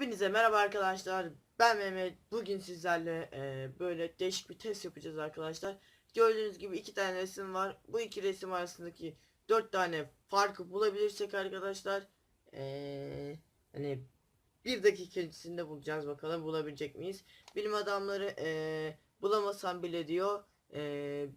Hepinize merhaba arkadaşlar. Ben Mehmet. Bugün sizlerle e, böyle değişik bir test yapacağız arkadaşlar. Gördüğünüz gibi iki tane resim var. Bu iki resim arasındaki dört tane farkı bulabilirsek arkadaşlar e, hani bir dakika içinde bulacağız bakalım bulabilecek miyiz? Bilim adamları e, bulamasam bile diyor e,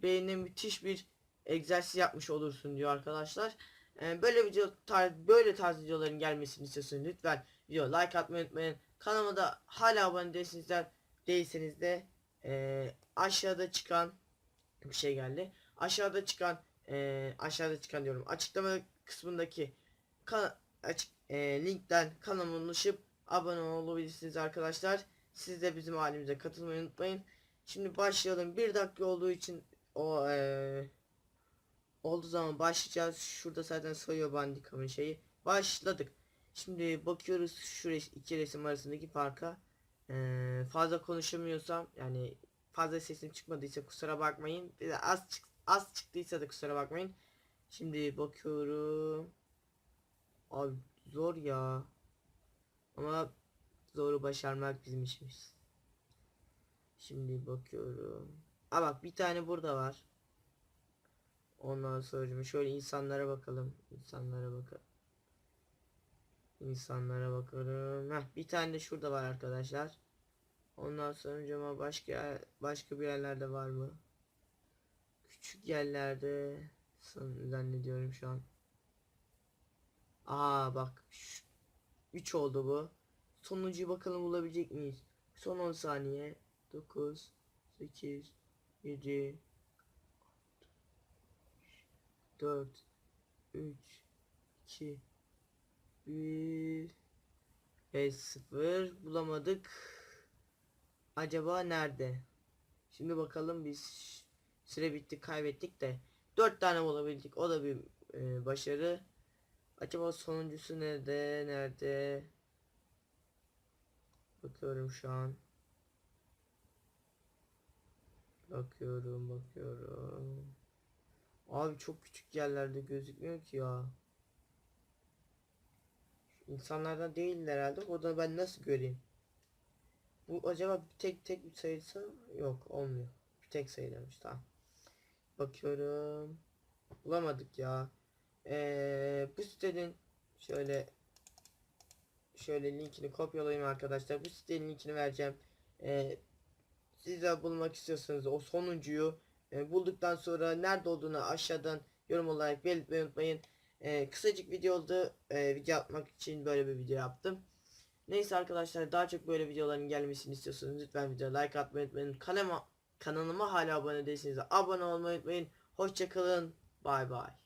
beynine müthiş bir egzersiz yapmış olursun diyor arkadaşlar. E, böyle video tar böyle tarz videoların gelmesini istiyorsanız lütfen video like atmayı unutmayın. Kanalıma da hala abone değilseniz de, değilseniz de e, aşağıda çıkan bir şey geldi. Aşağıda çıkan e, aşağıda çıkan diyorum. Açıklama kısmındaki kan açık e, linkten kanalıma ulaşıp abone olabilirsiniz arkadaşlar. Siz de bizim halimize katılmayı unutmayın. Şimdi başlayalım. Bir dakika olduğu için o e, olduğu zaman başlayacağız. Şurada zaten sayıyor bandikamın şeyi. Başladık. Şimdi bakıyoruz şu res iki resim arasındaki farka. Ee, fazla konuşamıyorsam yani fazla sesim çıkmadıysa kusura bakmayın. Bir de az çık az çıktıysa da kusura bakmayın. Şimdi bakıyorum. Abi zor ya. Ama zoru başarmak bizim işimiz. Şimdi bakıyorum. Aa bak bir tane burada var. Ondan sonra şöyle insanlara bakalım. İnsanlara bakalım. İnsanlara bakalım. Heh, bir tane de şurada var arkadaşlar. Ondan sonra acaba başka başka bir yerlerde var mı? Küçük yerlerde zannediyorum şu an. Aa bak 3 oldu bu. Sonuncuyu bakalım bulabilecek miyiz? Son 10 saniye. 9 8 7 4 3 2 1 5 0 bulamadık. Acaba nerede? Şimdi bakalım biz süre bitti kaybettik de 4 tane bulabildik. O da bir e, başarı. Acaba sonuncusu nerede? Nerede? Bakıyorum şu an. Bakıyorum, bakıyorum. Abi çok küçük yerlerde gözükmüyor ki ya. İnsanlardan değil herhalde. O da ben nasıl göreyim? Bu acaba bir tek tek bir sayısı yok olmuyor. Bir tek sayılırmış tamam. Bakıyorum. Bulamadık ya. Ee, bu sitenin şöyle şöyle linkini kopyalayayım arkadaşlar. Bu sitenin linkini vereceğim. Ee, siz de bulmak istiyorsanız o sonuncuyu e, bulduktan sonra nerede olduğunu aşağıdan yorum olarak belirtmeyi unutmayın. Ee, kısacık video oldu. Ee, video atmak için böyle bir video yaptım. Neyse arkadaşlar daha çok böyle videoların gelmesini istiyorsanız lütfen videoya like atmayı unutmayın. Kanalıma, kanalıma hala abone değilseniz abone olmayı unutmayın. Hoşçakalın. Bay bay.